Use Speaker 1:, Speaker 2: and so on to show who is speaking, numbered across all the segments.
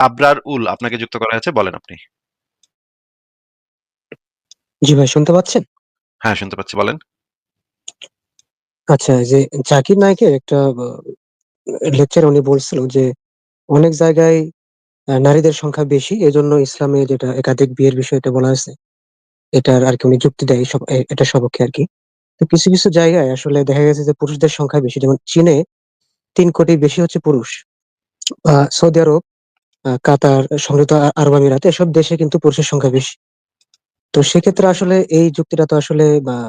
Speaker 1: আবরার উল আপনাকে যুক্ত করা হয়েছে বলেন আপনি।
Speaker 2: জি ভাই শুনতে পাচ্ছেন?
Speaker 1: হ্যাঁ শুনতে পাচ্ছি বলেন।
Speaker 2: আচ্ছা যে জাকির নায়কের একটা লেকচার উনি বলছিল যে অনেক জায়গায় নারীদের সংখ্যা বেশি এজন্য ইসলামে যেটা একাধিক বিয়ের বিষয়টা বলা আছে এটার আর কি উনি যুক্তি দেয় সব এটা সপক্ষে আর কি। তো কিছু কিছু জায়গায় আসলে দেখা গেছে যে পুরুষদের সংখ্যা বেশি যেমন চীনে তিন কোটি বেশি হচ্ছে পুরুষ। আহ, সৌদি আরব কাতার, সংযুক্ত আরব আমিরাত এসব দেশে কিন্তু পুরুষের সংখ্যা বেশি। তো সেক্ষেত্রে আসলে এই যুক্তিটা তো আসলে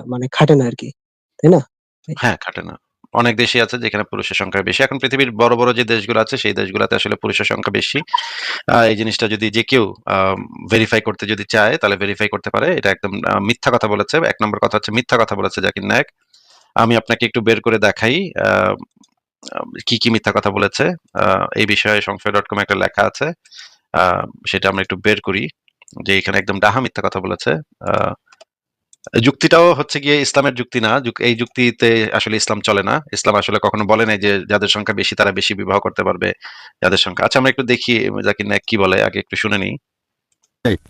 Speaker 2: মানে খাটে না আর কি তাই না?
Speaker 1: হ্যাঁ খাটে না। অনেক দেশই আছে যেখানে পুরুষের সংখ্যা বেশি। এখন পৃথিবীর বড় বড় যে দেশগুলো আছে, সেই দেশগুলোতে আসলে পুরুষের সংখ্যা বেশি। এই জিনিসটা যদি যে কেউ ভেরিফাই করতে যদি চায়, তাহলে ভেরিফাই করতে পারে। এটা একদম মিথ্যা কথা বলেছে। এক নম্বর কথা হচ্ছে মিথ্যা কথা বলেছে জাকির নায়ক। আমি আপনাকে একটু বের করে দেখাই। কি কি মিথ্যা কথা বলেছে? এই বিষয়ে সংশয় ডট কম একটা লেখা আছে। সেটা আমরা একটু বের করি যে এখানে একদম ডাহা মিথ্যা কথা বলেছে। যুক্তিটাও হচ্ছে গিয়ে ইসলামের যুক্তি না। এই যুক্তিতে আসলে ইসলাম চলে না। ইসলাম আসলে কখনো বলে নাই যে যাদের সংখ্যা বেশি তারা বেশি বিবাহ করতে পারবে, যাদের সংখ্যা। আচ্ছা আমরা একটু দেখি জাকির নায়ক কি বলে, আগে একটু শুনে নিই।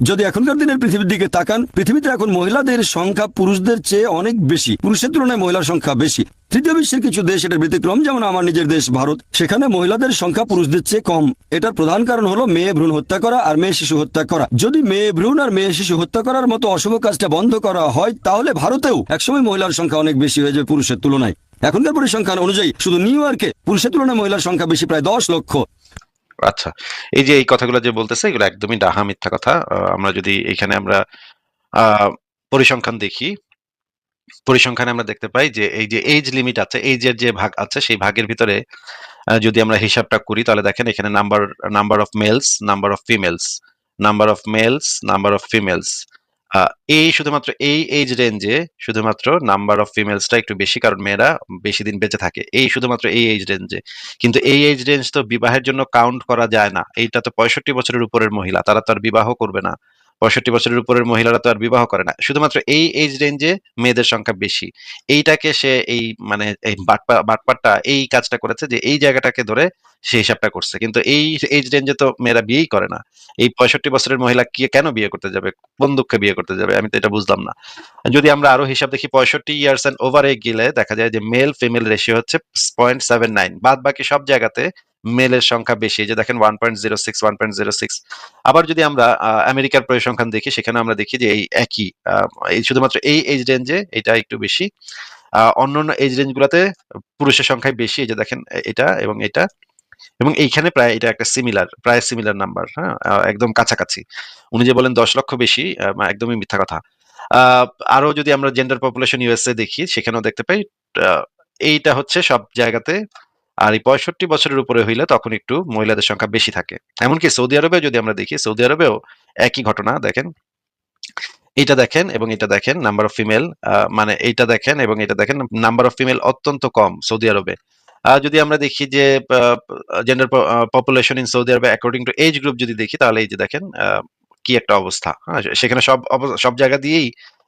Speaker 3: যদি এখনকার দিনের পৃথিবীর দিকে তাকান, পৃথিবীতে এখন মহিলাদের সংখ্যা পুরুষদের চেয়ে অনেক বেশি। পুরুষের তুলনায় মহিলার সংখ্যা বেশি। তৃতীয় বিশ্বের কিছু দেশ এটার ব্যতিক্রম, যেমন আমার নিজের দেশ ভারত। সেখানে মহিলাদের সংখ্যা পুরুষদের চেয়ে কম। এটার প্রধান কারণ হলো মেয়ে ভ্রূণ হত্যা করা আর মেয়ে শিশু হত্যা করা। যদি মেয়ে ভ্রূণ আর মেয়ে শিশু হত্যা করার মতো অশুভ কাজটা বন্ধ করা হয়, তাহলে ভারতেও একসময় মহিলার সংখ্যা অনেক বেশি হয়ে যাবে পুরুষের তুলনায়। এখনকার পরিসংখ্যান অনুযায়ী শুধু নিউ ইয়র্কে পুরুষের তুলনায় মহিলার সংখ্যা বেশি প্রায় দশ লক্ষ।
Speaker 1: আচ্ছা এই যে এই কথাগুলো যে বলতেছে, এগুলো একদমই ডাহা মিথ্যা কথা। আমরা যদি এখানে আমরা পরিসংখ্যান দেখি, পরিসংখ্যানে আমরা দেখতে পাই যে এই যে এজ লিমিট আছে এজের যে ভাগ আছে, সেই ভাগের ভিতরে যদি আমরা হিসাবটা করি, তাহলে দেখেন এখানে number number of males number of females number of males number of females এই শুধুমাত্র, এই এজ রেঞ্জে শুধুমাত্র নাম্বার অফ ফিমেলসটা একটু বেশি, কারণ মেয়েরা বেশি দিন বেঁচে থাকে। এই শুধুমাত্র এই এজ রেঞ্জে কিন্তু এই এজ রেঞ্জ তো বিবাহের জন্য কাউন্ট করা যায় না। এইটা তো পঁয়ষট্টি বছরের উপরের মহিলা, তারা তো আর বিবাহ করবে না। পঁয়ষট্টি বছরের উপরের মহিলারা তো আর বিবাহ করে না। শুধুমাত্র এই এজ রেঞ্জে মেয়েদের সংখ্যা বেশি। এইটাকে সে এই মানে এই বাটপা, বাটপাটটা এই কাজটা করেছে যে এই জায়গাটাকে ধরে সে হিসাবটা করছে। কিন্তু এই এজ রেঞ্জে তো মেয়েরা বিয়েই করে না। এই পঁয়ষট্টি বছরের মহিলা কি, কেন বিয়ে করতে যাবে? কোন দুঃখে বিয়ে করতে যাবে? আমি তো এটা বুঝলাম না। যদি আমরা আরও হিসাব দেখি, পঁয়ষট্টি ইয়ার্স এন্ড ওভার গেলে দেখা যায় যে মেল ফিমেল রেশিও হচ্ছে পয়েন্ট সেভেন নাইন বাদ বাকি সব জায়গাতে মেলের সংখ্যা বেশি। যে দেখেন one point zero six one point zero six আবার যদি আমরা আমেরিকার পরিসংখ্যান দেখি, সেখানে আমরা দেখি যে এই একই এই শুধুমাত্র এই এজ রেঞ্জে এটা একটু বেশি। অন্যান্য এজ রেঞ্জ গুলাতে পুরুষের সংখ্যায় বেশি, এই যে দেখেন এটা এবং এটা। এবং এইখানে প্রায় এটা একটা সিমিলার প্রায় সিমিলার নাম্বার হ্যাঁ একদম কাছাকাছি। উনি যে বলেন দশ লক্ষ বেশি একদমই মিথ্যা কথা। আরও যদি আমরা জেন্ডার পপুলেশন ইউএসএ দেখি, সেখানেও দেখতে পাই এইটা হচ্ছে সব জায়গাতে আর এই পঁয়ষট্টি বছরের উপরে হইলে তখন একটু মহিলাদের সংখ্যা বেশি থাকে। এমনকি সৌদি আরবে যদি আমরা দেখি, সৌদি আরবেও একই ঘটনা, দেখেন। এটা দেখেন এবং এটা দেখেন নাম্বার অফ ফিমেল মানে এইটা দেখেন এবং এটা দেখেন নাম্বার অফ ফিমেল অত্যন্ত কম সৌদি আরবে। যদি আমরা দেখি যে জেন্ডার পপুলেশন ইন সৌদি আরবে অ্যাকর্ডিং টু এজ গ্রুপ যদি দেখি, তাহলে এই যে দেখেন কি একটা অবস্থা। হ্যাঁ সেখানে সব সব জায়গা দিয়েই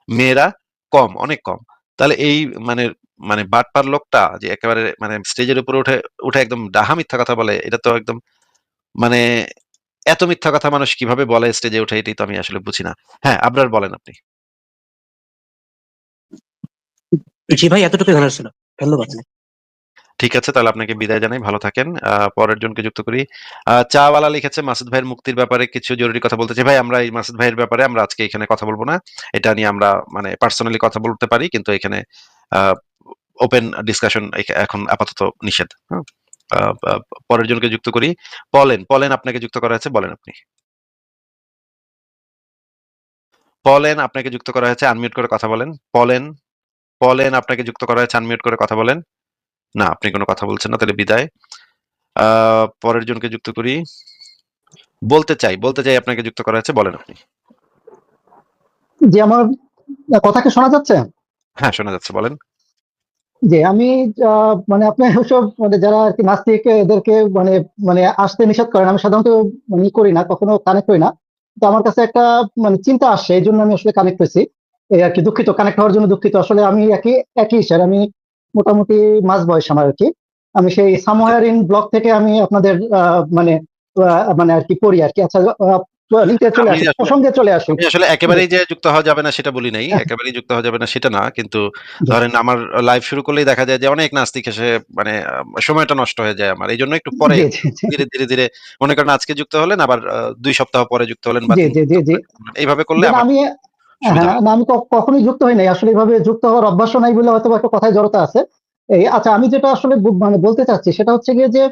Speaker 1: মেয়েরা কম, অনেক কম। তাহলে এই মানে মানে বাটপার লোকটা যে একেবারে মানে স্টেজের উপরে উঠে উঠে একদম ডাহা মিথ্যা কথা বলে, এটা তো একদম মানে এত মিথ্যা কথা মানুষ কীভাবে বলে স্টেজে উঠে, এটাই তো আমি আসলে বুঝি না। হ্যাঁ আপনার বলেন আপনি।
Speaker 2: জি ভাই এতটুকু জানার ছিল। ধন্যবাদ।
Speaker 1: ঠিক আছে, তাহলে আপনাকে বিদায় জানাই, ভালো থাকেন। পরের জনকে যুক্ত করি। চাওয়ালা লিখেছে, মাসুদ ভাইয়ের মুক্তির ব্যাপারে কিছু জরুরি কথা বলতে চাই। ভাই, আমরা এই মাসুদ ভাইয়ের ব্যাপারে আমরা আজকে এখানে কথা বলব না। এটা নিয়ে আমরা মানে পার্সোনালি কথা বলতে পারি, কিন্তু এখানে ওপেন ডিসকাশন এখন আপাতত নিষেধ। হ্যাঁ? পরের জনকে যুক্ত করি। পলেন পলেন আপনাকে যুক্ত করা হয়েছে, বলেন আপনি। পলেন আপনাকে যুক্ত করা হয়েছে আনমিউট করে কথা বলেন। পলেন পলেন আপনাকে যুক্ত করা হয়েছে আনমিউট করে কথা বলেন। না আপনি কোনো কথা বলছেন না তাহলে বিদায়। পরের জনকে যুক্ত করি। বলতে চাই বলতে চাই আপনাকে যুক্ত করা হয়েছে বলেন আপনি।
Speaker 4: যে আমার কথা কি শোনা যাচ্ছে?
Speaker 1: হ্যাঁ শোনা যাচ্ছে বলেন।
Speaker 4: যে আমি মানে আপনি সব মানে যারা আর কি নাস্তিক এদেরকে মানে মানে আসতে নিষেধ করেন আমি সাধারণত মানে করি না কখনো কানেক্ট করি না। তো আমার কাছে একটা মানে চিন্তা আসছে এই জন্য আমি আসলে কানেক্ট হয়েছি। এই আর কি দুঃখিত কানেক্ট হওয়ার জন্য দুঃখিত। আসলে আমি একই একই স্যার আমি মোটামুটি মাঝ বয়স আমার আর কি। আমি সেই সামহায়ার ইন ব্লগ থেকে আমি আপনাদের মানে মানে আর কি পড়ি আর কি। আচ্ছা চলে চলে
Speaker 1: আসলে একেবারেই যে যুক্ত হওয়া যাবে না সেটা বলি নাই একেবারেই যুক্ত হওয়া যাবে না সেটা না কিন্তু ধরেন আমার লাইভ শুরু করলেই দেখা যায় যে অনেক নাস্তিক এসে মানে সময়টা নষ্ট হয়ে যায় আমার। এই জন্য একটু পরে ধীরে ধীরে ধীরে মনে করেন আজকে যুক্ত হলেন আবার দুই সপ্তাহ পরে যুক্ত হলেন বা। এইভাবে করলে
Speaker 4: আমি হ্যাঁ আমি কখনোই যুক্ত হই নাই। আসলে এইভাবে যুক্ত হওয়ার অভ্যাস নাই বলে হয়তো একটা কথায় জড়তা আছে। এই আচ্ছা আমি যেটা আসলে মানে বলতে চাচ্ছি সেটা হচ্ছে গিয়ে যে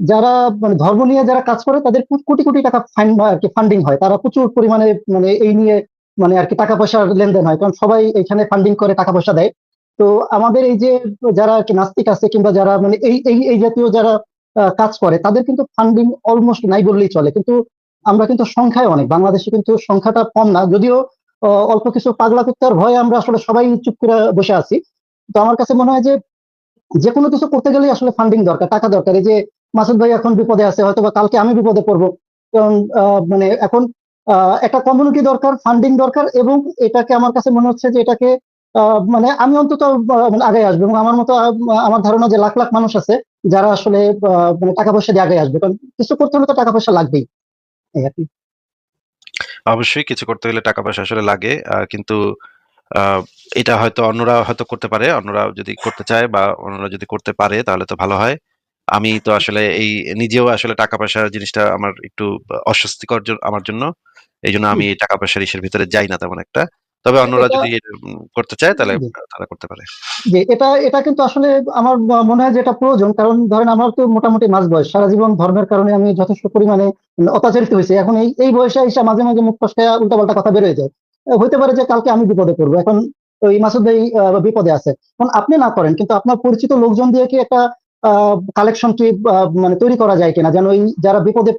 Speaker 4: যারা মানে ধর্ম নিয়ে যারা কাজ করে তাদের কোটি কোটি টাকা ফাইন আর কি ফান্ডিং হয়। তারা প্রচুর পরিমাণে মানে এই নিয়ে মানে আর কি টাকা পয়সার লেনদেন হয়। কারণ সবাই এখানে ফান্ডিং করে টাকা পয়সা দেয়। তো আমাদের এই যে যারা আর কি নাস্তিক আছে কিংবা যারা মানে এই এই এই জাতীয় যারা কাজ করে তাদের কিন্তু ফান্ডিং অলমোস্ট নাই বললেই চলে। কিন্তু আমরা কিন্তু সংখ্যায় অনেক। বাংলাদেশে কিন্তু সংখ্যাটা কম না। যদিও অল্প কিছু পাগলা কুত্তার ভয়ে আমরা আসলে সবাই চুপ করে বসে আছি। তো আমার কাছে মনে হয় যে যে কোনো কিছু করতে গেলেই আসলে ফান্ডিং দরকার, টাকা দরকার। এই যে মাসুদ ভাই এখন বিপদে আছে হয়তো বা কালকে আমি বিপদে পড়ব। কারণ মানে এখন একটা কমিউনিটি দরকার ফান্ডিং দরকার এবং এটাকে আমার কাছে মনে হচ্ছে যে এটাকে মানে আমি অন্তত মানে আগে আসব এবং আমার মতো আমার ধারণা যে লাখ লাখ মানুষ আছে যারা আসলে মানে টাকা পয়সা দিয়ে আগে আসবে। কারণ কিছু করতে হলে তো টাকা পয়সা লাগবেই। এই আর কি।
Speaker 1: অবশ্যই কিছু করতে গেলে টাকা পয়সা আসলে লাগে কিন্তু আহ, এটা হয়তো অন্যরা হয়তো করতে পারে অন্যরা যদি করতে চায় বা অন্যরা যদি করতে পারে তাহলে তো ভালো হয়। আমি তো আসলে এই নিজেও আসলে টাকা পয়সার জিনিসটা আমার একটু অস্বস্তিকর জ- আমার জন্য এই জন্য আমি টাকা পয়সার ইসের ভিতরে যাই না তেমন একটা। তবে অন্যরা যদি করতে চায় তাহলে তারা করতে পারে।
Speaker 4: যে এটা এটা কিন্তু আসলে আমার মনে হয় যে এটা প্রয়োজন কারণ ধরেন আমার তো মোটামুটি মাঝ বয়স। সারা জীবন ধর্মের কারণে আমি যথেষ্ট পরিমাণে অত্যাচারিত হয়েছি। এখন এই এই বয়সে এসে মাঝে মাঝে মুখ ফসকে উল্টাপাল্টা কথা বেরোয় যায়। হইতে পারে যে কালকে আমি বিপদে পড়ব। এখন ওই মাসুদ ভাই বিপদে আছে। এখন আপনি না করেন কিন্তু আপনার পরিচিত লোকজন দিয়ে কি একটা কালেকশন কি মানে তৈরি করা যায় কিনা? যেন ওই যারা বিপদে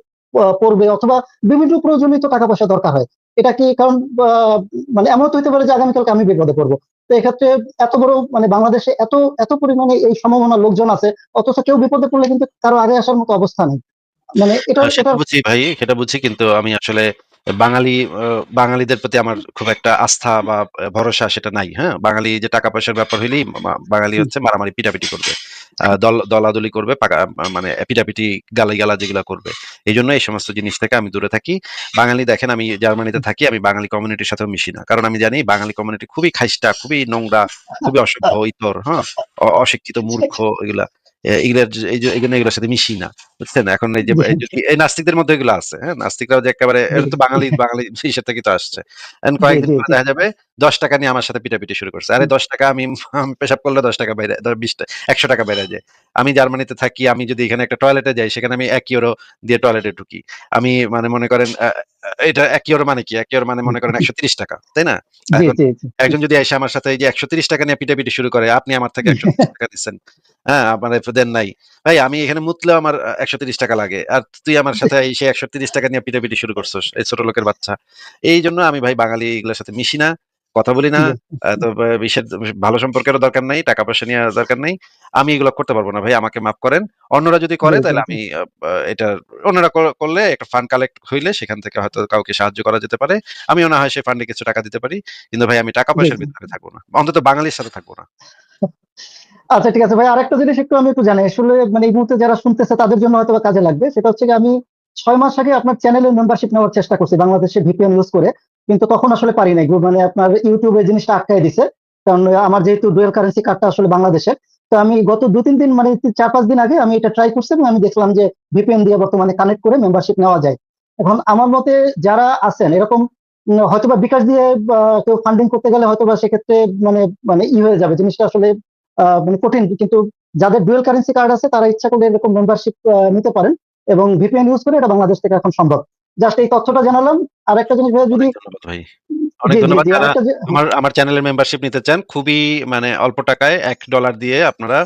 Speaker 4: পড়বে অথবা বিভিন্ন প্রয়োজনীয় তো টাকা পয়সা দরকার হয়। এটা কি কারণ আহ, মানে এমন তো হইতে পারে যে আগামীকালকে আমি বিপদে পড়ব। তো এক্ষেত্রে এত বড় মানে বাংলাদেশে এত এত পরিমাণে এই সম্ভাবনা লোকজন আছে অথচ কেউ বিপদে পড়লে কিন্তু কারও আগে আসার মতো অবস্থা নেই। মানে এটা
Speaker 1: বুঝছি সেটা বুঝি ভাই সেটা বুঝি কিন্তু আমি আসলে বাঙালি বাঙালিদের প্রতি আমার খুব একটা আস্থা বা ভরসা সেটা নাই হ্যাঁ? বাঙালি যে টাকা পয়সার ব্যাপার হইলেই বাঙালি হচ্ছে মারামারি পিটাপিটি করবে। দল দলাদলি করবে পাকা- মানে পিটাপিটি গালি গালা যেগুলা করবে। এই জন্য এই সমস্ত জিনিস থেকে আমি দূরে থাকি। বাঙালি দেখেন আমি জার্মানিতে থাকি আমি বাঙালি কমিউনিটির সাথেও মিশি না। কারণ আমি জানি বাঙালি কমিউনিটি খুবই খাইস্টা খুবই নোংরা খুবই অসভ্য ইতর হ্যাঁ? অশিক্ষিত মূর্খ এগুলা। এগুলার এই সাথে মিশি না বুঝছেন? এখন এই যে এই নাস্তিকদের মধ্যে এগুলো আছে হ্যাঁ? নাস্তিকরাও যে একেবারে তো বাঙালি বাঙালি হিসেব থেকে তো আসছে। এখন কয়েকদিন পরে দেখা যাবে দশ টাকা নিয়ে আমার সাথে পিটাপিটি শুরু করছে। আরে দশ টাকা আমি পেশাব করলে দশ টাকা বাইরে ধর বিশ একশো টাকা বাইরে যায়। আমি জার্মানিতে থাকি আমি যদি এখানে একটা টয়লেটে যাই সেখানে আমি এক ইউরো দিয়ে টয়লেটে ঢুকি। আমি মানে মনে করেন এটা এক ইউরো মানে কি? এক ইউরো মানে মনে করেন একশো তিরিশ টাকা তাই না? একজন যদি এসে আমার সাথে এই যে একশো তিরিশ টাকা নিয়ে পিটাপিটি শুরু করে আপনি আমার থেকে একশো টাকা দিচ্ছেন। হ্যাঁ আপনার দেন নাই। ভাই আমি এখানে মুতলেও আমার একশো তিরিশ টাকা লাগে। আর তুই আমার সাথে এই সে একশো তিরিশ টাকা নিয়ে পিটাপিটি শুরু করছিস এই ছোট লোকের বাচ্চা। এই জন্য আমি ভাই বাঙালি এগুলোর সাথে মিশি না কথা বলি না তো বিশ্বের ভালো সম্পর্কেরও দরকার নাই টাকা পয়সা নিয়ে দরকার নাই। আমি এগুলো করতে পারব না ভাই আমাকে মাফ করেন। অন্যরা যদি করে তাহলে আমি এটা অন্যরা করলে একটা ফান্ড কালেক্ট হইলে সেখান থেকে হয়তো কাউকে সাহায্য করা যেতে পারে। আমিও না হয় সেই ফান্ডে কিছু টাকা দিতে পারি কিন্তু ভাই আমি টাকা পয়সার ভিতরে থাকব না। অন্তত বাঙালির সাথে থাকব না।
Speaker 4: আচ্ছা ঠিক আছে ভাই, আরেকটা জিনিস একটু আমি একটু জানি আসলে মানে এই মুহূর্তে যারা শুনতেছে, তাদের জন্য হয়তো কাজে লাগবে। সেটা হচ্ছে আমি ছয় মাস আগে আপনার চ্যানেলের মেম্বারশিপ নেওয়ার চেষ্টা করছি বাংলাদেশে ভিপিএন ইউজ করে। কিন্তু তখন আসলে পারি নাই মানে আপনার ইউটিউবে জিনিসটা আটকায় দিছে। কারণ, আমার যেহেতু ডুয়েল কারেন্সি কার্ডটা আসলে বাংলাদেশের। তো আমি গত দু তিন দিন মানে চার পাঁচ দিন আগে আমি এটা ট্রাই করছি এবং আমি দেখলাম যে ভিপিএন দিয়ে বর্তমানে কানেক্ট করে মেম্বারশিপ নেওয়া যায়। এখন আমার মতে যারা আছেন, এরকম হয়তোবা বিকাশ দিয়ে কেউ ফান্ডিং করতে গেলে হয়তোবা সেক্ষেত্রে মানে মানে ই হয়ে যাবে। জিনিসটা আসলে মানে কঠিন কিন্তু যাদের ডুয়েল কারেন্সি কার্ড আছে তারা ইচ্ছা করলে এরকম মেম্বারশিপ নিতে পারেন এবং ভিপিএন ইউজ করে এটা বাংলাদেশ থেকে এখন সম্ভব। জাস্ট এই তথ্যটা জানালাম। আর একটা জিনিস যদি
Speaker 1: অনেক ধন্যবাদ আমার আমার চ্যানেলের মেম্বারশিপ নিতে চান খুবই মানে অল্প টাকায় এক ডলার দিয়ে আপনারা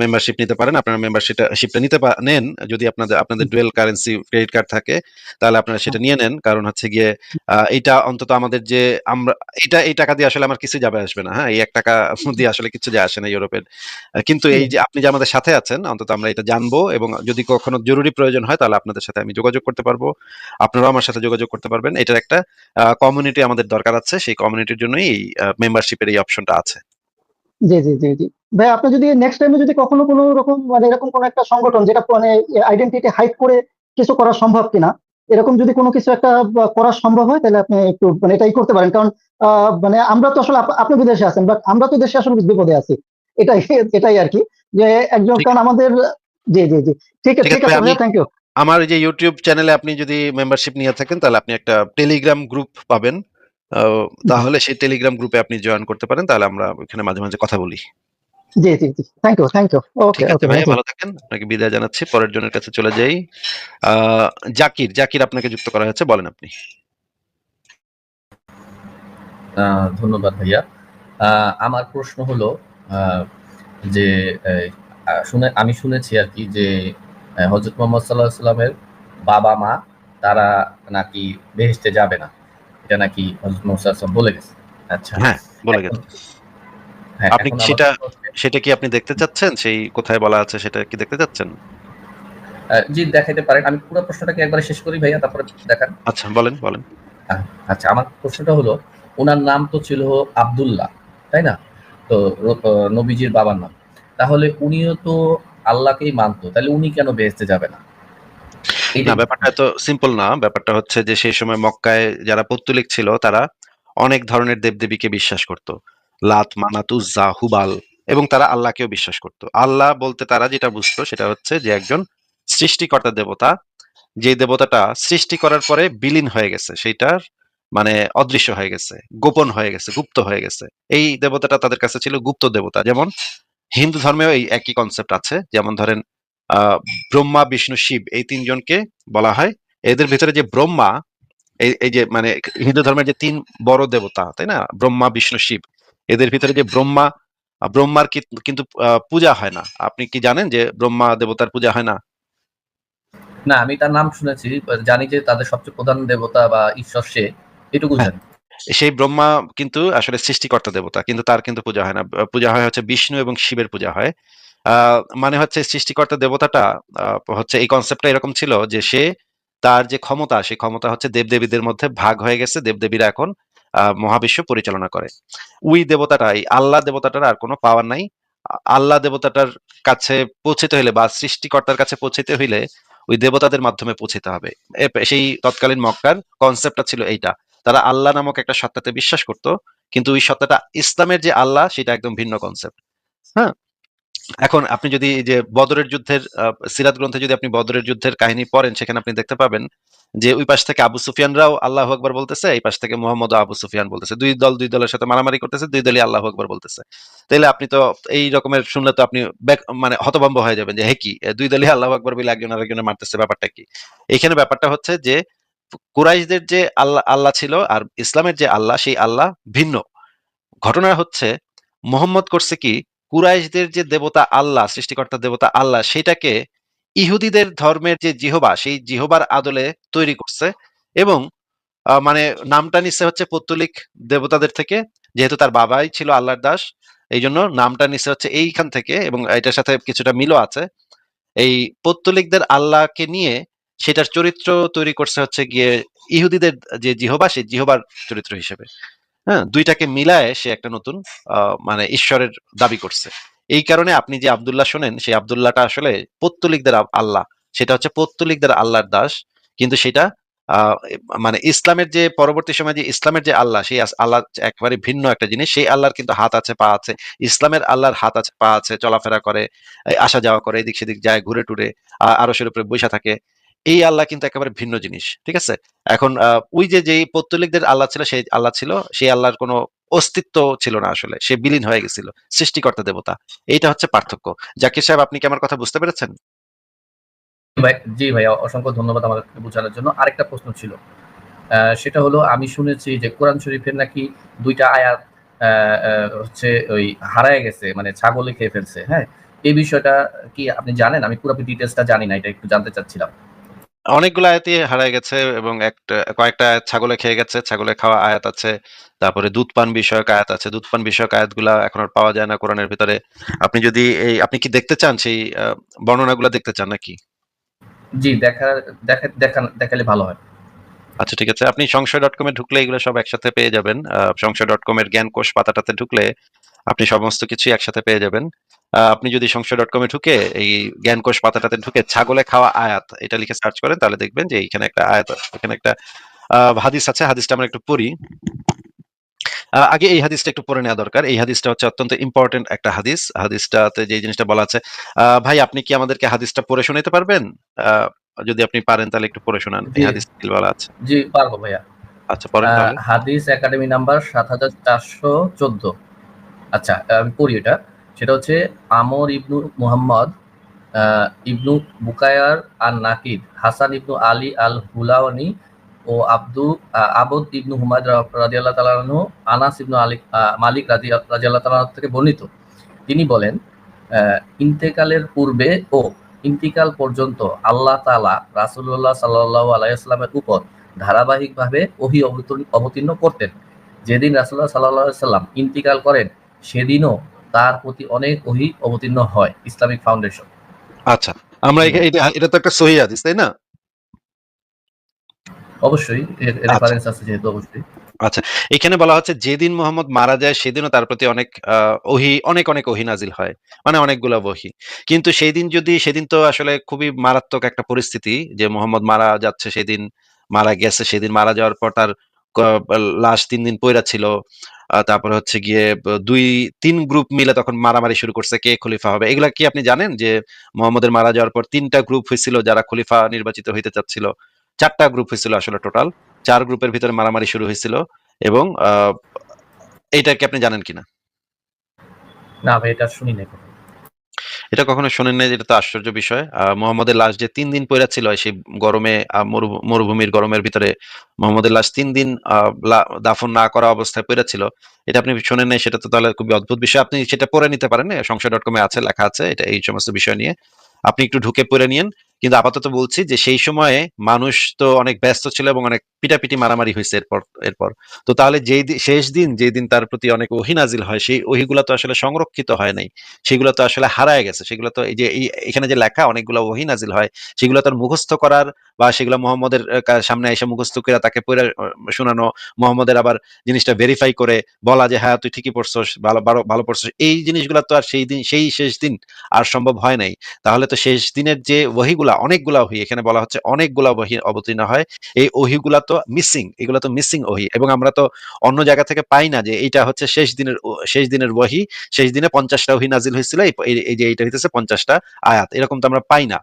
Speaker 1: মেম্বারশিপ নিতে পারেন। আপনারা মেম্বারশিপটা শিপটা নিতে নেন। যদি আপনাদের আপনাদের ডুয়েল কারেন্সি ক্রেডিট কার্ড থাকে তাহলে আপনারা সেটা নিয়ে নেন। কারণ হচ্ছে গিয়ে এটা অন্তত আমাদের যে আমরা এটা এই টাকা দিয়ে আসলে আমার কিছু যাবে আসবে না। হ্যাঁ এই এক টাকা দিয়ে আসলে কিছু যায় আসে না ইউরোপের। কিন্তু এই যে আপনি যে আমাদের সাথে আছেন অন্তত আমরা এটা জানব এবং যদি কখনো জরুরি প্রয়োজন হয় তাহলে আপনাদের সাথে আমি যোগাযোগ করতে পারব। আপনারাও আমার সাথে যোগাযোগ করতে পারবেন। এটার একটা কমিউনিটি আমাদের দরকার আছে। সেই কমিউনিটির জন্যই এই মেম্বারশিপের এই অপশনটা আছে।
Speaker 4: জি জি জি জি। ভাই আপনি যদি নেক্সট টাইমে যদি কখনো কোনো রকম মানে এরকম কোনো একটা সংগঠন যেটা মানে আইডেন্টিটি হাইড করে কিছু করা সম্ভব কিনা এরকম যদি কোনো কিছু একটা করা সম্ভব হয় তাহলে আপনি একটু মানে এটাই করতে পারেন। কারণ মানে আমরা তো আসলে আপনি বিদেশে আছেন বাট আমরা তো দেশে আসলে বিপদে আছি। এটাই এটাই আর কি। যে একজন কারণ আমাদের জি জি জি। ঠিক আছে
Speaker 1: ঠিক আছে,
Speaker 4: থ্যাংক ইউ
Speaker 1: আমার এই যে ইউটিউব চ্যানেলে আপনি যদি মেম্বারশিপ নিয়ে থাকেন তাহলে আপনি একটা টেলিগ্রাম গ্রুপ পাবেন। আহ, তাহলে সেই টেলিগ্রাম গ্রুপে আপনি জয়েন করতে পারেন তাহলে আমরা ওখানে মাঝে মাঝে কথা বলি।
Speaker 4: জি জি জি। Thank you thank you okay
Speaker 1: ঠিক আছে
Speaker 4: ওকে
Speaker 1: ভাই ভালো থাকেন। আপনাকে বিদায় জানাচ্ছি পরের জনের কাছে চলে যাই। আহ, জাকির জাকির আপনাকে যুক্ত করা হয়েছে বলেন আপনি।
Speaker 5: আহ, ধন্যবাদ ভাইয়া। আহ, আমার প্রশ্ন হলো আহ, যে শুনে আমি শুনেছি আর কি যে হজরত মোহাম্মদ সাল্লাহ সাল্লামের বাবা মা তারা নাকি বেহেস্তে যাবে না। এটা নাকি সাল্লাল্লাহু বলে গেছে। আচ্ছা।
Speaker 1: হ্যাঁ বলে গেছে।
Speaker 5: হ্যাঁ,
Speaker 1: আপনি সেটা- সেটা কি আপনি দেখতে চাচ্ছেন? সেই কোথায় বলা আছে সেটা কি দেখতে চাচ্ছেন?
Speaker 5: জি দেখাইতে পারেন। আমি পুরো প্রশ্নটাকে একবারে শেষ করি ভাইয়া তারপরে দেখান।
Speaker 1: আচ্ছা বলেন বলেন।
Speaker 5: আচ্ছা আমার প্রশ্নটা হলো ওনার নাম তো ছিল আব্দুল্লাহ তাই না? তো নবীজির বাবার নাম। তাহলে উনিও তো আল্লাহকেই মানতো তাহলে উনি কেন বেহেস্তে যাবে না?
Speaker 1: না, ব্যাপারটা এত সিম্পল না। ব্যাপারটা হচ্ছে যে, সেই সময় মক্কায় যারা পত্তলিক ছিল, তারা অনেক ধরনের দেবদেবীকে বিশ্বাস করত। লাত, মানাত, উজ্জা, হুবাল এবং তারা আল্লাহকেও বিশ্বাস করত। আল্লাহ বলতে তারা যেটা বুঝতো সেটা হচ্ছে যে, একজন সৃষ্টিকর্তা দেবতা, যে দেবতাটা সৃষ্টি করার পরে বিলীন হয়ে গেছে, সেইটার মানে অদৃশ্য হয়ে গেছে, গোপন হয়ে গেছে, গুপ্ত হয়ে গেছে। এই দেবতাটা তাদের কাছে ছিল গুপ্ত দেবতা। যেমন হিন্দু ধর্মেও এই একই কনসেপ্ট আছে। যেমন ধরেন ব্রহ্মা বিষ্ণু শিব এই তিনজনকে বলা হয়। এদের ভিতরে যে ব্রহ্মা এই যে মানে হিন্দু ধর্মের যে তিন বড় দেবতা তাই না? ব্রহ্মা বিষ্ণু শিব। এদের ভিতরে যে ব্রহ্মা ব্রহ্মার কিন্তু পূজা হয় না। আপনি কি জানেন যে ব্রহ্মা দেবতার পূজা হয় না?
Speaker 5: না আমি তার নাম শুনেছি জানি যে তাদের সবচেয়ে প্রধান দেবতা বা ঈশ্বর সে। এটুকু
Speaker 1: হ্যাঁ।
Speaker 5: জানি।
Speaker 1: সেই ব্রহ্মা কিন্তু আসলে সৃষ্টিকর্তা দেবতা কিন্তু তার কিন্তু পূজা হয় না। পূজা হয় হচ্ছে বিষ্ণু এবং শিবের পূজা হয়। মানে হচ্ছে সৃষ্টিকর্তা দেবতাটা হচ্ছে এই কনসেপ্টটা এরকম ছিল যে সে তার যে ক্ষমতা সেই ক্ষমতা হচ্ছে দেবদেবীদের মধ্যে ভাগ হয়ে গেছে, দেবদেবীরা এখন মহাবিশ্ব পরিচালনা করে। ওই দেবতাটা, এই আল্লাহ দেবতাটার আর কোনো পাওয়ার নাই। আল্লাহ দেবতাটার কাছে পৌঁছতে হইলে বা সৃষ্টিকর্তার কাছে পৌঁছতে হইলে ওই দেবতাদের মাধ্যমে পৌঁছতে হবে। সেই তৎকালীন মক্কার কনসেপ্টটা ছিল এইটা। তারা আল্লাহ নামক একটা সত্তাতে বিশ্বাস করত, কিন্তু ওই সত্তাটা ইসলামের যে আল্লাহ সেটা একদম ভিন্ন কনসেপ্ট হ্যাঁ? এখন আপনি যদি যে বদরের যুদ্ধের সিরাত গ্রন্থে যদি আপনি বদরের যুদ্ধের কাহিনী পড়েন, সেখানে আপনি দেখতে পাবেন যে ওই পাশ থেকে আবু সুফিয়ানরাও আল্লাহ আকবর বলতেছে, এই পাশ থেকে মোহাম্মদ আবু সুফিয়ান বলতেছে। দুই দল দুই দলের সাথে মারামারি করতেছে, দুই দলই আল্লাহ আকবর বলতেছে। তাইলে আপনি তো এই রকমের শুনলে তো আপনি মানে হতভম্ব হয়ে যাবেন যে, হে কি? দুই দলই আল্লাহ আকবর বলে একজন আরেকজনে মারতেছে, ব্যাপারটা কি? এখানে ব্যাপারটা হচ্ছে যে, কুরাইশদের যে আল্লাহ আল্লাহ ছিল আর ইসলামের যে আল্লাহ, সেই আল্লাহ ভিন্ন। ঘটনা হচ্ছে, মোহাম্মদ করছে কি? কুরাইশদের যে দেবতা আল্লাহ, সৃষ্টিকর্তা দেবতা আল্লাহ, সেটাকে ইহুদিদের ধর্মের যে জিহবা, সেই জিহবার আদলে তৈরি করছে এবং মানে নামটা নিচ্ছে হচ্ছে পত্তলিক দেবতাদের থেকে, যেহেতু তার বাবাই ছিল আল্লাহর দাস এই জন্য নামটা নিচ্ছে হচ্ছে এইখান থেকে এবং এটার সাথে কিছুটা মিলও আছে। এই পত্তলিকদের আল্লাহকে নিয়ে সেটার চরিত্র তৈরি করছে হচ্ছে গিয়ে ইহুদিদের যে জিহবা, সেই জিহবার চরিত্র হিসেবে। হ্যাঁ দুইটাকে মিলায় সে একটা নতুন মানে ঈশ্বরের দাবি করছে। এই কারণে আপনি যে আব্দুল্লাহ শোনেন সেই আব্দুল্লাহটা আসলে পত্তলিকদের আল্লাহ। সেটা হচ্ছে পত্তলিকদের আল্লাহর দাস। কিন্তু সেটা মানে ইসলামের যে পরবর্তী সময় যে ইসলামের যে আল্লাহ সেই আল্লাহ একবারে ভিন্ন একটা জিনিস। সেই আল্লাহর কিন্তু হাত আছে পা আছে। ইসলামের আল্লাহর হাত আছে পা আছে চলাফেরা করে আসা যাওয়া করে এদিক সেদিক যায় ঘুরে টুরে আহ, আরশের উপরে বৈশা থাকে। এই আল্লাহ কিন্তু একেবারে ভিন্ন জিনিস, ঠিক আছে? এখন ওই যে, যেই পত্তলিকদের আল্লাহ ছিল, সেই আল্লাহ ছিল, সেই আল্লাহর কোনো অস্তিত্ব ছিল না আসলে, সে বিলীন হয়ে গেছিল, সৃষ্টিকর্তা দেবতা। এইটা হচ্ছে পার্থক্য। জাকির সাহেব, আপনি কি আমার কথা বুঝতে পেরেছেন?
Speaker 5: জি ভাইয়া অসংখ্য ধন্যবাদ আমাদেরকে বোঝানোর জন্য। আরেকটা প্রশ্ন ছিল সেটা হলো, আমি শুনেছি যে কোরআন শরীফের নাকি দুইটা আয়াত হচ্ছে ওই হারায় গেছে মানে ছাগলে খেয়ে ফেলছে হ্যাঁ? এই বিষয়টা কি আপনি জানেন? আমি পুরো ডিটেলসটা জানি না, এটা একটু জানতে চাচ্ছিলাম।
Speaker 1: অনেকগুলো আয়াতই হারায় গেছে এবং একটা কয়েকটা আয়াত ছাগলে খেয়ে গেছে ছাগলে খাওয়া আয়াত আছে তারপরে দুধ পান বিষয়ক আয়াত আছে দুধ পান বিষয়ক আয়াতগুলা এখন আর পাওয়া যায় না কোরআনের ভিতরে। আপনি যদি এই আপনি কি দেখতে চান সেই বর্ণনাগুলো দেখতে চান নাকি?
Speaker 5: জি দেখা দেখা দেখান দেখালে ভালো হয়।
Speaker 1: আচ্ছা ঠিক আছে। আপনি সংশয় ডট কমে ঢুকলে এগুলো সব একসাথে পেয়ে যাবেন। সংশয় ডট কমের জ্ঞান কোষ পাতাটাতে ঢুকলে আপনি সমস্ত কিছু একসাথে পেয়ে যাবেন। আপনি যদি সংশয় ডট কমে ঢুকে এই জ্ঞানকোষ পাতাটাতে ঢুকে ছাগলে খাওয়া আয়াত এটা লিখে সার্চ করেন তাহলে দেখবেন যে এখানে একটা আয়াত এখানে একটা আহ, হাদিস আছে হাদিসটা আমরা একটু পড়ি। আগে এই হাদিসটা একটু পড়ে নেওয়া দরকার। এই হাদিসটা হচ্ছে অত্যন্ত ইম্পর্টেন্ট একটা হাদিস। হাদিসটাতে যে জিনিসটা বলা আছে আহ, ভাই আপনি কি আমাদেরকে হাদিসটা পড়ে শোনাতে পারবেন? আহ, যদি আপনি পারেন তাহলে একটু পড়ে শোনান। এই হাদিস কি বলা আছে।
Speaker 5: জি পারব ভাইয়া।
Speaker 1: আচ্ছা পড়েন তাহলে।
Speaker 5: হাদিস একাডেমি নাম্বার সাত হাজার চারশো চোদ্দ। আচ্ছা আমি পড়ি এটা। সেটা হচ্ছে আমর ইবনু মুহাম্মদ ইবনু বুকায়ার আর নাকিদ, হাসান ইবনু আলী আল হুলাওয়ানি ও আব্দু আবদ ইবনু হুমায়দ রাজিয়াল্লাহ তালাহু আনাস ইবনু আলী মালিক রাজি রাজিয়াল্লাহ তালাহ থেকে বর্ণিত। তিনি বলেন ইন্তেকালের পূর্বে ও ইন্তিকাল পর্যন্ত আল্লাহ তালা রাসুল্লাহ সাল্লাহ আলাইসলামের উপর ধারাবাহিকভাবে ওহি অবতীর্ণ করতেন। যেদিন রাসুল্লাহ সাল্লাহ সাল্লাম ইন্তিকাল করেন, সেদিনও তার প্রতি অনেক ওহি অবতীর্ণ হয় ইসলামিক ফাউন্ডেশন।
Speaker 1: আচ্ছা আমরা এটা তো একটা সহি হাদিস তাই না?
Speaker 5: অবশ্যই রেফারেন্স আছে যেহেতু অবশ্যই।
Speaker 1: আচ্ছা এখানে বলা হচ্ছে যেদিন মোহাম্মদ মারা যায় সেদিনও তার প্রতি অনেক ওহি অনেক অনেক ওহি নাজিল হয় মানে অনেকগুলো ওহি। কিন্তু সেই দিন যদি সেদিন তো আসলে খুবই মারাত্মক একটা পরিস্থিতি যে মোহাম্মদ মারা যাচ্ছে সেদিন মারা গেছে সেদিন মারা যাওয়ার পর তার লাশ তিন দিন পইরা ছিল তারপরে হচ্ছে গিয়ে দুই, তিন গ্রুপ মিলে তখন মারামারি শুরু করছে কে খলিফা হবে। এগুলা কি আপনি জানেন যে মোহাম্মদের মারা যাওয়ার পর তিনটা গ্রুপ হয়েছিল যারা খলিফা নির্বাচিত হইতে চাচ্ছিল? চারটা গ্রুপ হয়েছিল আসলে টোটাল চার গ্রুপের ভিতরে মারামারি শুরু হয়েছিল এবং এইটা কি আপনি জানেন কিনা?
Speaker 5: না ভাই, এটা শুনি নাই।
Speaker 1: এটা কখনো শোনেন নাই এটা তো আশ্চর্য বিষয়। মোহাম্মদের লাশ যে তিন দিন পয়রা ছিল, সেই গরমে মরুভূমির গরমের ভিতরে মোহাম্মদের লাশ তিন দিন দাফন না করা অবস্থায় পয়রা ছিল। এটা আপনি শোনেন নাই, সেটা তো তাহলে খুবই অদ্ভুত বিষয়। আপনি সেটা পড়ে নিতে পারেন সংসার ডট কমে আছে, লেখা আছে, এটা এই সমস্ত বিষয় নিয়ে। আপনি একটু ঢুকে পড়ে নিয়েন। কিন্তু আপাতত বলছি যে সেই সময়ে মানুষ তো অনেক ব্যস্ত ছিল এবং অনেক পিটাপিটি মারামারি হয়েছে এরপর এরপর। তো তাহলে যেই শেষ দিন যেই দিন তার প্রতি অনেক ওহি নাজিল হয়, সেই ওহিগুলা তো আসলে সংরক্ষিত হয় নাই। সেগুলো তো আসলে হারায় গেছে। সেগুলো তো এই যে এখানে যে লেখা অনেকগুলো ওহি নাজিল হয়, সেগুলো তো আর মুখস্থ করার বা সেগুলো মোহাম্মদের সামনে এসে মুখস্থ করে তাকে পড়ে শোনানো, মোহাম্মদের আবার জিনিসটা ভেরিফাই করে বলা যে হ্যাঁ তুই ঠিকই পড়ছস, ভালো ভালো ভালো পড়ছস। এই জিনিসগুলো তো আর সেই দিন, সেই শেষ দিন আর সম্ভব হয় নাই। তাহলে তো শেষ দিনের যে ওহিগুলা অনেকগুলা ওহি। এখানে বলা হচ্ছে অনেকগুলা ওহি অবতীর্ণ হয়। এই ওহিগুলা তো মিসিং এগুলো তো মিসিং ওহি। এবং আমরা তো অন্য জায়গা থেকে পাই না যে এইটা হচ্ছে শেষ দিনের শেষ দিনের ওহি। শেষ দিনে পঞ্চাশটা ওহি নাজিল হয়েছিল। এই- যে এইটা হইতেছে পঞ্চাশটা আয়াত। এরকম তো আমরা পাই না।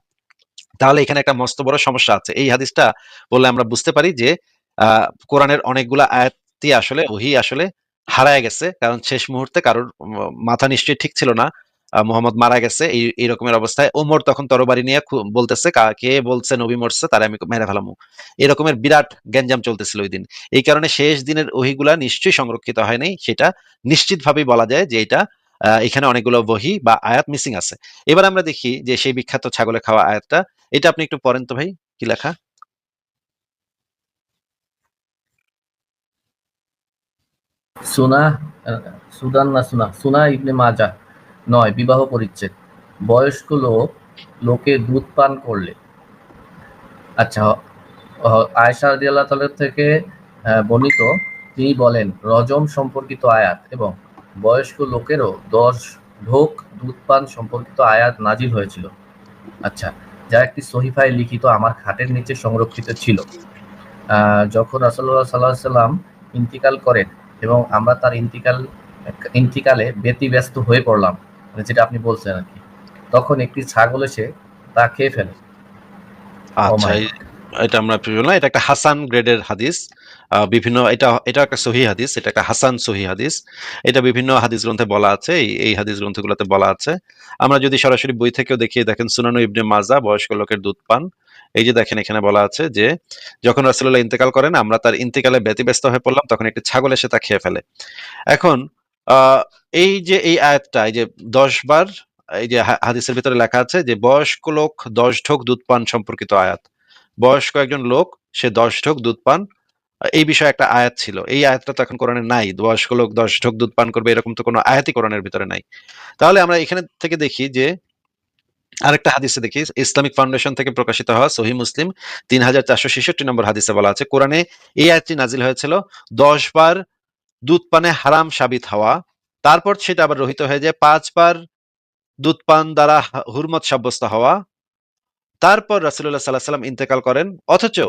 Speaker 1: তাহলে এখানে একটা মস্ত বড় সমস্যা আছে। এই হাদিসটা বললে আমরা বুঝতে পারি যে আহ কোরআনের অনেকগুলা আয়াতই আসলে ওহি আসলে হারায় গেছে। কারণ শেষ মুহূর্তে কারোর মাথা নিশ্চয়ই ঠিক ছিল না। মোহাম্মদ মারা গেছে, এই এই রকমের অবস্থায়। ওমর তখন তরবারি নিয়ে বলতেছে, কা- বলছে নবী মরছে তারে আমি মেরে ফেলামু। এরকমের বিরাট গ্যাঞ্জাম চলতেছিল ওই দিন। এই কারণে শেষ দিনের ওহিগুলা নিশ্চয়ই সংরক্ষিত হয় নাই, সেটা নিশ্চিতভাবেই বলা যায় যে এটা এখানে অনেকগুলো বহি বা আয়াত মিসিং আছে। এবার আমরা দেখি যে সেই বিখ্যাত ছাগলে খাওয়া আয়াতটা, এটা আপনি একটু পড়েন তো ভাই, কি লেখা?
Speaker 5: সুনা সুদান না সুনা সুনা ইবনে মাজা। নয়, বিবাহ পরিচ্ছেদ। বয়স্ক লোক, লোকে দুধ পান করলে। আচ্ছা আয়েশা রাদিয়াল্লাহু তাআলা থেকে বর্ণিত, তিনি বলেন, রজম সম্পর্কিত আয়াত এবং বয়স্ক লোকেরও দশ ঢোক দুধ পান সম্পর্কিত আয়াত নাজিল হয়েছিল। আচ্ছা যা একটি সহিফায় লিখিত আমার খাটের নিচে সংরক্ষিত ছিল। যখন রাসূলুল্লাহ সাল্লাল্লাহু আলাইহি সাল্লাম ইন্তিকাল করেন এবং আমরা তার ইন্তিকাল, ইন্তিকালে ব্যতিব্যস্ত হয়ে পড়লাম মানে যেটা আপনি বলছেন আর কি। তখন একটি ছাগল এসে তা খেয়ে ফেলে।
Speaker 1: আচ্ছা এটা আমরা এটা একটা হাসান গ্রেডের হাদিস। বিভিন্ন এটা এটা একটা সহি হাদিস এটা একটা হাসান সহি হাদিস। এটা বিভিন্ন হাদিস গ্রন্থে বলা আছে এই হাদিস গ্রন্থগুলোতে বলা আছে। আমরা যদি সরাসরি বই থেকেও দেখি দেখেন সুনানু ইবনে মাজা বয়স্ক লোকের দুধ পান। এই যে দেখেন এখানে বলা আছে যে যখন রাসূলুল্লাহ ইন্তেকাল করেন আমরা তার ইন্তেকালে ব্যতিব্যস্ত হয়ে পড়লাম তখন একটি ছাগল এসে তা খেয়ে ফেলে। এখন এই যে এই আয়াতটা, এই যে দশ বার, এই যে হাদিসের ভিতরে লেখা আছে যে, বয়স্ক লোক দশ ঢোক দুধ পান সম্পর্কিত আয়াত। বয়স্ক একজন লোক, সে দশ ঢোক দুধ পান। এই বিষয়ে একটা আয়াত ছিল। এই আয়াতটা তো এখন কোরআনে নাই। বয়স্ক লোক দশ ঢোক দুধ পান করবে, এরকম তো কোনো আয়াতই কোরআনের ভিতরে নাই। তাহলে আমরা এখানে থেকে দেখি যে, আরেকটা হাদিসে দেখি, ইসলামিক ফাউন্ডেশন থেকে প্রকাশিত হওয়া সহি মুসলিম তিন হাজার চারশো ছেষট্টি নম্বর হাদিসে বলা আছে, কোরআনে এই আয়াতটি নাজিল হয়েছিল দশ বার দুধ পানে হারাম সাবিত হওয়া। তারপর সেটা আবার রহিত হয়ে যায় পাঁচবার দুধ পান দ্বারা হুরমত সাব্যস্ত হওয়া। তারপর রাসূলুল্লাহ সাল্লাল্লাহু আলাইহি সাল্লাম ইন্তেকাল করেন। অথচ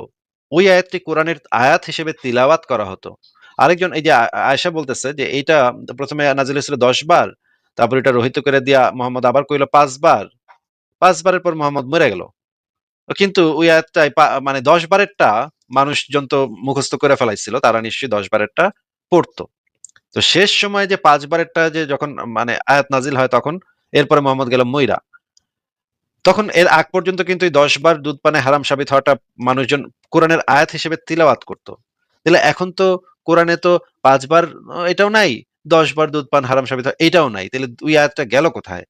Speaker 1: ওই আয়াতটি কোরআনের আয়াত হিসেবে তিলাওয়াত করা হতো। আরেকজন এই যে আ- আয়েশা বলতেছে যে এইটা প্রথমে নাজিল হয়েছিল দশ বার তারপর এটা রহিত করে দিয়া মোহাম্মদ আবার কইল পাঁচবার। পাঁচবারের পর মোহাম্মদ মরে গেল। কিন্তু ওই আয়াতটাই মানে দশ বারেরটা মানুষজন তো মুখস্থ করে ফেলাইছিল, তারা নিশ্চয়ই দশ বারেরটা পড়তো। তো শেষ সময় যে পাঁচবারেরটা যে যখন মানে আয়াত নাজিল হয় তখন, এরপরে মোহাম্মদ গেল মইরা। তখন এর আগ পর্যন্ত কিন্তু এই দশ বার দুধ পানে হারাম সাবিত হওয়াটা মানুষজন কোরআনের আয়াত হিসেবে তিলাওয়াত করতো। তাহলে এখন তো কোরআনে তো পাঁচবার, এটাও নাই দশ বার দুধ পান হারাম সাবিত এটাও নাই। তাহলে ওই আয়াতটা গেল কোথায়?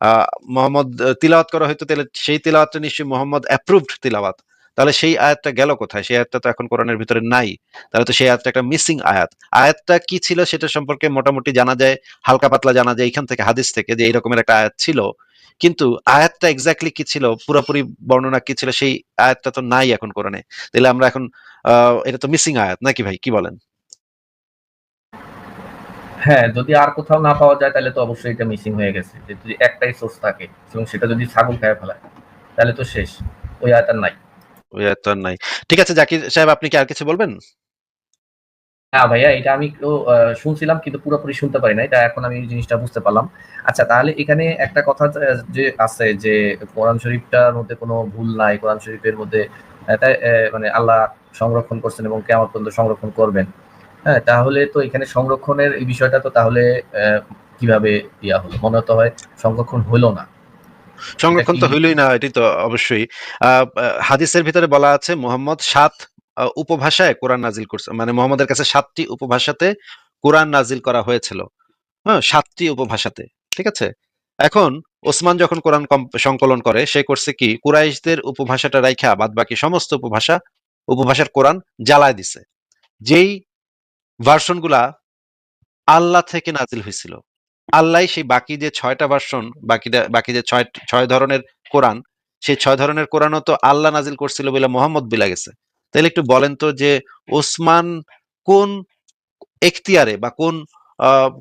Speaker 1: আহ, মোহাম্মদ তিলাওয়াত করা হয়তো, তাহলে সেই তিলাওয়াতটা নিশ্চয়ই মোহাম্মদ অ্যাপ্রুভড তিলাওয়াত। তাহলে সেই আয়াতটা গেল কোথায়? সেই আয়াতটা তো এখন কোরআনের ভিতরে নাই। তাহলে তো সেই আয়াতটা একটা মিসিং আয়াত। আয়াতটা কি ছিল সেটা সম্পর্কে মোটামুটি জানা যায়, হালকা পাতলা জানা যায় এখান থেকে হাদিস থেকে যে এরকমের একটা আয়াত ছিল। কিন্তু আয়াতটা এক্স্যাক্টলি কি ছিল, পুরোপুরি বর্ণনা কি ছিল, সেই আয়াতটা তো নাই এখন কোরআনে। তাহলে আমরা এখন এটা তো মিসিং আয়াত, নাকি ভাই? কি বলেন?
Speaker 5: হ্যাঁ যদি আর কোথাও না পাওয়া যায় তাহলে তো অবশ্যই এটা মিসিং হয়ে গেছে। যদি একটাই সোর্স থাকে এবং সেটা যদি ছাগল খেয়ে ফেলায়, তাহলে তো শেষ। ওই আয়াত নাই।
Speaker 1: তো নাই। ঠিক আছে, জাকির সাহেব, আপনি কি আর কিছু বলবেন?
Speaker 5: হ্যাঁ ভাইয়া, এটা আমি শুনছিলাম কিন্তু পুরোপুরি শুনতে পারি না, এটা এখন আমি জিনিসটা বুঝতে পারলাম। আচ্ছা তাহলে এখানে একটা কথা যে আছে যে কোরআন শরীফটার মধ্যে কোনো ভুল নাই, কোরআন শরীফের মধ্যে মানে আল্লাহ সংরক্ষণ করছেন এবং কেমন পর্যন্ত সংরক্ষণ করবেন। হ্যাঁ তাহলে তো এখানে সংরক্ষণের এই বিষয়টা তো তাহলে কীভাবে ইয়া হলো? মনে হতে হয় সংরক্ষণ হলো না।
Speaker 1: সংরক্ষণ তো হইলই না এটি তো অবশ্যই। হাদিসের ভিতরে বলা আছে মোহাম্মদ সাত উপভাষায় কোরআন নাজিল করছে মানে মোহাম্মদের কাছে সাতটি উপভাষাতে কোরআন নাজিল করা হয়েছিল। হ্যাঁ সাতটি উপভাষাতে ঠিক আছে? এখন ওসমান যখন কোরআন সংকলন করে সে করছে কি কুরাইশদের উপভাষাটা রাইখা বাদ বাকি সমস্ত উপভাষা উপভাষার কোরআন জ্বালায় দিছে। যেই ভার্সনগুলা আল্লাহ থেকে নাজিল হয়েছিল। আল্লাহ সেই বাকি যে ছয়টা ভার্সন বাকি বাকি যে ছয় ছয় ধরনের কোরআন, সেই ছয় ধরনের কোরআনও তো আল্লাহ নাজিল করছিল বলে মোহাম্মদ বিলা গেছে। তাহলে একটু বলেন তো যে ওসমান কোন এখতিয়ারে বা কোন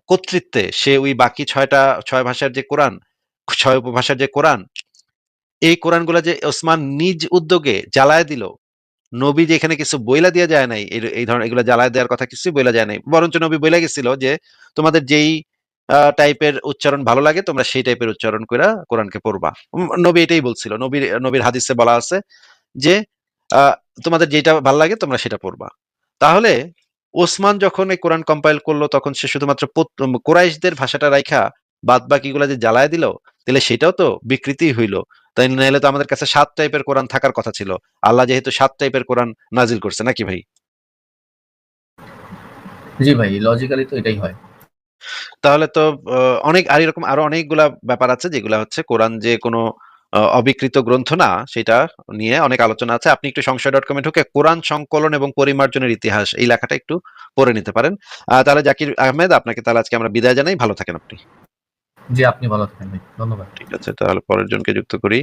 Speaker 1: কর্তৃত্বে সে ওই বাকি ছয়টা, ছয় ভাষার যে কোরআন, ছয় উপভাষার যে কোরআন, এই কোরআনগুলা যে ওসমান নিজ উদ্যোগে জ্বালায় দিল, নবী যে এখানে কিছু বইলা দিয়ে যায় নাই এই ধরনের এগুলো জ্বালায় দেওয়ার কথা কিছুই বইলা যায় নাই, বরঞ্চ নবী বইলা গেছিল যে তোমাদের যেই টাইপের উচ্চারণ ভালো লাগে, তোমরা সেই টাইপের উচ্চারণ করে কোরআনকে পড়বা। নবী এটাই বলছিল, নবীর নবীর হাদিসে বলা আছে যে তোমাদের যেটা ভালো লাগে তোমরা সেটা পড়বা। তাহলে ওসমান যখন এই কোরআন কম্পাইল করল, তখন সে শুধুমাত্র কোরাইশদের ভাষাটা রাইখা বাদ বাকিগুলা যে জ্বালায় দিল, তাহলে সেটাও তো বিকৃতি হইল। তাই নাহলে তো আমাদের কাছে সাত টাইপের কোরআন থাকার কথা ছিল। আল্লাহ যেহেতু সাত টাইপের কোরআন নাজিল করছে, নাকি ভাই?
Speaker 5: জি ভাই লজিক্যালি তো এটাই হয়।
Speaker 1: তাহলে তো অনেক আর এরকম আরও অনেকগুলা ব্যাপার আছে যেগুলা হচ্ছে কোরআন যে কোনো অবিকৃত গ্রন্থ না সেটা নিয়ে অনেক আলোচনা আছে। আপনি একটু সংশয় ডট কমে ঢুকে কোরআন সংকলন এবং পরিমার্জনের ইতিহাস এই লেখাটা একটু পড়ে নিতে পারেন। আহ, তাহলে জাকির আহমেদ আপনাকে তাহলে আজকে আমরা বিদায় জানাই। ভালো থাকেন আপনি।
Speaker 5: জি আপনি ভালো থাকেন ভাই। ধন্যবাদ।
Speaker 1: ঠিক আছে তাহলে পরের জনকে যুক্ত করি।